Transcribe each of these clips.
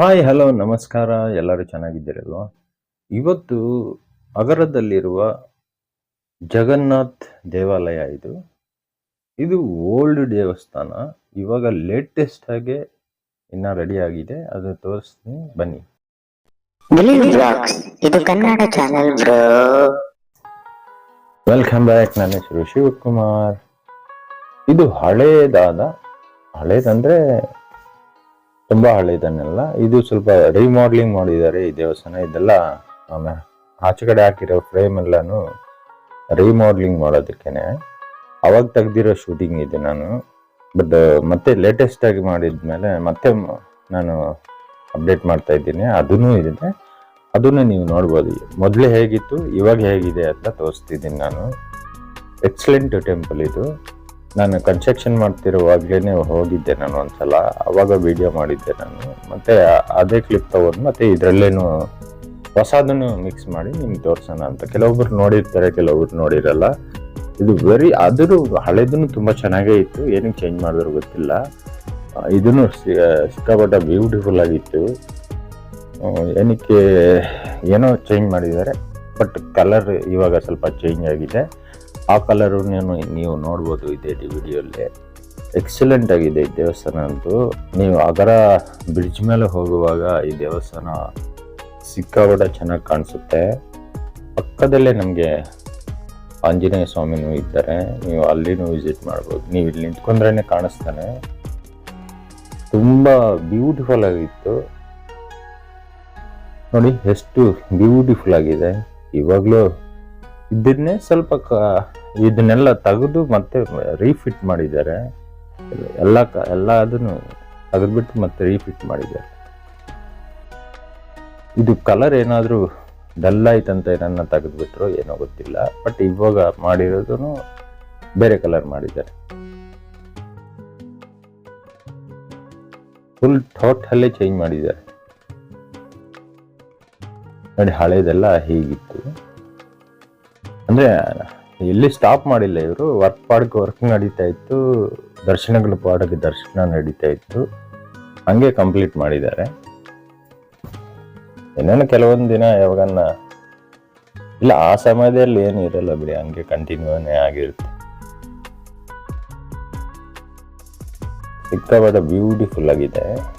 Hi hello ನಮಸ್ಕಾರ. ಎಲ್ಲರೂ ಚೆನ್ನಾಗಿದ್ದೀರಲ್ವಾ? ಇವತ್ತು ಅಗರದಲ್ಲಿರುವ ಜಗನ್ನಾಥ್ ದೇವಾಲಯ ಇದು. ಇದು ಓಲ್ಡ್ ದೇವಸ್ಥಾನ. ಇವಾಗ ಲೇಟೆಸ್ಟ್ ಆಗಿ ಇನ್ನ ರೆಡಿ ಆಗಿದೆ. ಅದು ತೋರಿಸ್ತೀನಿ. ಬನ್ನಿ. ಇದು ಕನ್ನಡ ಚಾನೆಲ್ ವೆಲ್ಕಮ್ ಬ್ಯಾಕ್ ನನ್ನ ಹೆಸರು ಶಿವಕುಮಾರ್. ಇದು ಹಳೇದಾದ ಹಳೇದಂದ್ರೆ ತುಂಬಾ ಹಳೆಯದನ್ನೆಲ್ಲ ಇದು ಸ್ವಲ್ಪ ರಿಮಾಡ್ಲಿಂಗ್ ಮಾಡಿದ್ದಾರೆ ಈ ದೇವಸ್ಥಾನ. ಇದೆಲ್ಲ ಆಚೆ ಕಡೆ ಹಾಕಿರೋ ಫ್ರೇಮ್ ಎಲ್ಲಾನು ರಿಮಾಡ್ಲಿಂಗ್ ಮಾಡೋದಕ್ಕೇನೆ. ಅವಾಗ ತೆಗ್ದಿರೋ ಶೂಟಿಂಗ್ ಇದೆ ನಾನು. ಬಟ್ ಮತ್ತೆ ಲೇಟೆಸ್ಟ್ ಆಗಿ ಮಾಡಿದ್ಮೇಲೆ ಮತ್ತೆ ನಾನು ಅಪ್ಡೇಟ್ ಮಾಡ್ತಾ ಇದ್ದೀನಿ. ಅದೂ ಇದೆ. ಅದನ್ನು ನೀವು ನೋಡ್ಬೋದು. ಮೊದಲೇ ಹೇಗಿತ್ತು, ಇವಾಗ ಹೇಗಿದೆ ಅಂತ ತೋರಿಸ್ತಿದ್ದೀನಿ ನಾನು. ಎಕ್ಸಲೆಂಟ್ ಟೆಂಪಲ್ ಇದು. ನಾನು ಕನ್ಸ್ಟ್ರಕ್ಷನ್ ಮಾಡ್ತಿರುವಾಗ್ಲೇ ಹೋಗಿದ್ದೆ ನಾನು ಒಂದ್ಸಲ, ಅವಾಗ ವಿಡಿಯೋ ಮಾಡಿದ್ದೆ ನಾನು. ಮತ್ತೆ ಅದೇ ಕ್ಲಿಪ್ ತಗೊಂಡು ಮತ್ತೆ ಇದರಲ್ಲೇನು ಹೊಸದನ್ನು ಮಿಕ್ಸ್ ಮಾಡಿ ನಿಮ್ಗೆ ತೋರಿಸೋಣ ಅಂತ. ಕೆಲವೊಬ್ರು ನೋಡಿರ್ತಾರೆ, ಕೆಲವೊಬ್ರು ನೋಡಿರಲ್ಲ. ಇದು ವೆರಿ ಅದ್ರ ಹಳೆದನ್ನು ತುಂಬಾ ಚೆನ್ನಾಗೇ ಇತ್ತು. ಏನಕ್ಕೆ ಚೇಂಜ್ ಮಾಡಿದ್ರು ಗೊತ್ತಿಲ್ಲ. ಇದನ್ನು ಸಿಕ್ಕಾಪಟ್ಟೆ ಬ್ಯೂಟಿಫುಲ್ ಆಗಿತ್ತು. ಏನಕ್ಕೆ, ಏನೋ ಚೇಂಜ್ ಮಾಡಿದ್ದಾರೆ. ಬಟ್ ಕಲರ್ ಇವಾಗ ಸ್ವಲ್ಪ ಚೇಂಜ್ ಆಗಿದೆ. ಆ ಕಲರು ನೀವು ನೋಡ್ಬೋದು ಇದೇ ವಿಡಿಯೋಲ್ಲಿ ಎಕ್ಸಲೆಂಟ್ ಆಗಿದೆ ಈ ದೇವಸ್ಥಾನ ಅಂತೂ. ನೀವು ಅದರ ಬ್ರಿಡ್ಜ್ ಮೇಲೆ ಹೋಗುವಾಗ ಈ ದೇವಸ್ಥಾನ ಸಿಕ್ಕಾಪಟ್ಟೆ ಚೆನ್ನಾಗಿ ಕಾಣಿಸುತ್ತೆ. ಪಕ್ಕದಲ್ಲೇ ನಮಗೆ ಆಂಜನೇಯ ಸ್ವಾಮಿನೂ ಇದ್ದಾರೆ. ನೀವು ಅಲ್ಲಿನೂ ವಿಸಿಟ್ ಮಾಡ್ಬೋದು. ನೀವು ಇಲ್ಲಿ ನಿಂತ್ಕೊಂಡ್ರೇ ಕಾಣಿಸ್ತಾನೆ. ತುಂಬ ಬ್ಯೂಟಿಫುಲ್ ಆಗಿತ್ತು. ನೋಡಿ, ಎಷ್ಟು ಬ್ಯೂಟಿಫುಲ್ ಆಗಿದೆ. ಇವಾಗಲೂ ಇದನ್ನೇ ಸ್ವಲ್ಪ ಇದನ್ನೆಲ್ಲ ತೆಗೆದು ಮತ್ತೆ ರೀಫಿಟ್ ಮಾಡಿದ್ದಾರೆ. ಎಲ್ಲ ಎಲ್ಲ ಅದನ್ನು ತೆಗೆದ್ಬಿಟ್ಟು ಮತ್ತೆ ರೀಫಿಟ್ ಮಾಡಿದ್ದಾರೆ. ಇದು ಕಲರ್ ಏನಾದರೂ ಡಲ್ ಆಯ್ತಂತ ಏನನ್ನ ತೆಗೆದ್ಬಿಟ್ರು ಏನೋ ಗೊತ್ತಿಲ್ಲ. ಬಟ್ ಇವಾಗ ಮಾಡಿರೋದು ಬೇರೆ ಕಲರ್ ಮಾಡಿದ್ದಾರೆ. ಫುಲ್ ಟೋಟಲ್ಲೇ ಚೇಂಜ್ ಮಾಡಿದ್ದಾರೆ. ನೋಡಿ, ಹಳೇದೆಲ್ಲ ಹೀಗಿತ್ತು. ಅಂದ್ರೆ ಎಲ್ಲಿ ಸ್ಟಾಪ್ ಮಾಡಿಲ್ಲ ಇವರು. ವರ್ಕ್ ಪಾಡ್ಗೆ ವರ್ಕ್ ನಡೀತಾ ಇತ್ತು. ದರ್ಶನಗಳ ಪಾಡಕ್ಕೆ ದರ್ಶನ ನಡೀತಾ ಇತ್ತು. ಹಂಗೆ ಕಂಪ್ಲೀಟ್ ಮಾಡಿದ್ದಾರೆ. ಇನ್ನೇನು ಕೆಲವೊಂದು ದಿನ ಯಾವಾಗನ್ನ ಇಲ್ಲ, ಆ ಸಮಯದಲ್ಲಿ ಏನು ಇರಲ್ಲ ಬಿಡಿ, ಹಂಗೆ ಕಂಟಿನ್ಯೂನೇ ಆಗಿರುತ್ತೆ. ಸಿಕ್ತವಾದ ಬ್ಯೂಟಿಫುಲ್ ಆಗಿದೆ.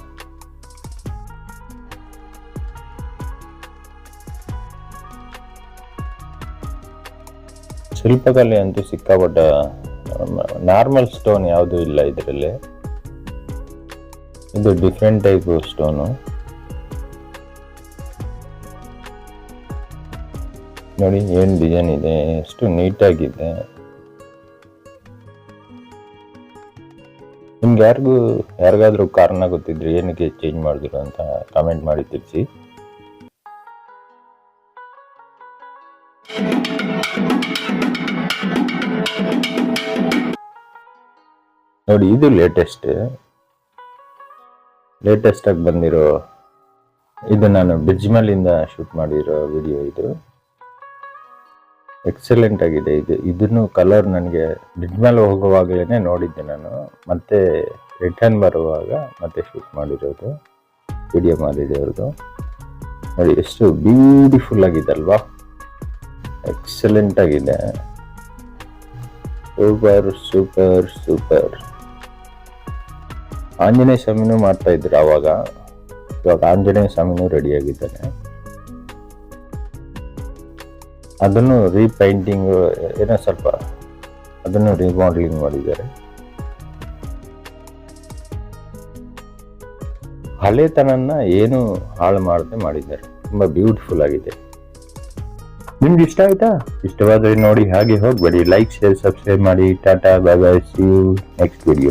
ಶಿಲ್ಪಕಲೆ ಅಂತೂ ಸಿಕ್ಕಾಪಟ್ಟ ನಾರ್ಮಲ್ ಸ್ಟೋನ್ ಯಾವುದು ಇಲ್ಲ ಇದರಲ್ಲಿ. ಇದು ಡಿಫ್ರೆಂಟ್ ಟೈಪ್ ಸ್ಟೋನು. ನೋಡಿ, ಏನು ಡಿಸೈನ್ ಇದೆ, ಎಷ್ಟು ನೀಟಾಗಿದೆ. ನಿಮ್ಗೆ ಯಾರಿಗೂ, ಯಾರಿಗಾದ್ರೂ ಕಾರಣ ಗೊತ್ತಿದ್ರೆ ಏನಕ್ಕೆ ಚೇಂಜ್ ಮಾಡಿದ್ರು ಅಂತ ಕಾಮೆಂಟ್ ಮಾಡಿ ತಿಳಿಸಿ. ನೋಡಿ, ಇದು ಲೇಟೆಸ್ಟ್ ಲೇಟೆಸ್ಟ್ ಆಗಿ ಬಂದಿರೋ ಇದು ನಾನು ಬಿಜ್ಮಲಿಂದ ಶೂಟ್ ಮಾಡಿರೋ ವಿಡಿಯೋ ಇದು. ಎಕ್ಸಲೆಂಟ್ ಆಗಿದೆ ಇದು. ಇದನ್ನು ಕಲರ್ ನನಗೆ ಬಿಜ್ಮಲ್ ಹೋಗುವಾಗಲೇ ನೋಡಿದ್ದೆ ನಾನು. ಮತ್ತೆ ರಿಟರ್ನ್ ಬರುವಾಗ ಮತ್ತೆ ಶೂಟ್ ಮಾಡಿರೋದು. ವಿಡಿಯೋ ಮಾಡಿದೆ ಅವ್ರದ್ದು. ನೋಡಿ, ಎಷ್ಟು ಬ್ಯೂಟಿಫುಲ್ ಆಗಿದೆ ಅಲ್ವಾ ಎಕ್ಸಲೆಂಟ್ ಆಗಿದೆ. ಸೂಪರ್ ಸೂಪರ್ ಸೂಪರ್ ಆಂಜನೇಯ ಸ್ವಾಮಿನೂ ಮಾಡ್ತಾ ಇದ್ರು ಅವಾಗ. ಇವಾಗ ಆಂಜನೇಯ ಸ್ವಾಮಿನೂ ರೆಡಿ ಆಗಿದ್ದಾನೆ ಅದನ್ನು ರೀಪೈಂಟಿಂಗ್ ಏನೋ ಸ್ವಲ್ಪ ಅದನ್ನು ರಿಮಾಡೆಲಿಂಗ್ ಮಾಡಿದ್ದಾರೆ. ಹಳೆತನನ್ನ ಏನು ಹಾಳು ಮಾಡದೆ ಮಾಡಿದ್ದಾರೆ. ತುಂಬಾ ಬ್ಯೂಟಿಫುಲ್ ಆಗಿದೆ. ನಿಮ್ಗೆ ಇಷ್ಟ ಆಯ್ತಾ? ಇಷ್ಟವಾದ್ರೆ ನೋಡಿ ಹಾಗೆ ಹೋಗ್ಬೇಡಿ. ಲೈಕ್ ಶೇರ್ ಸಬ್ಸ್ಕ್ರೈಬ್ ಮಾಡಿ. Tata bye bye see you next video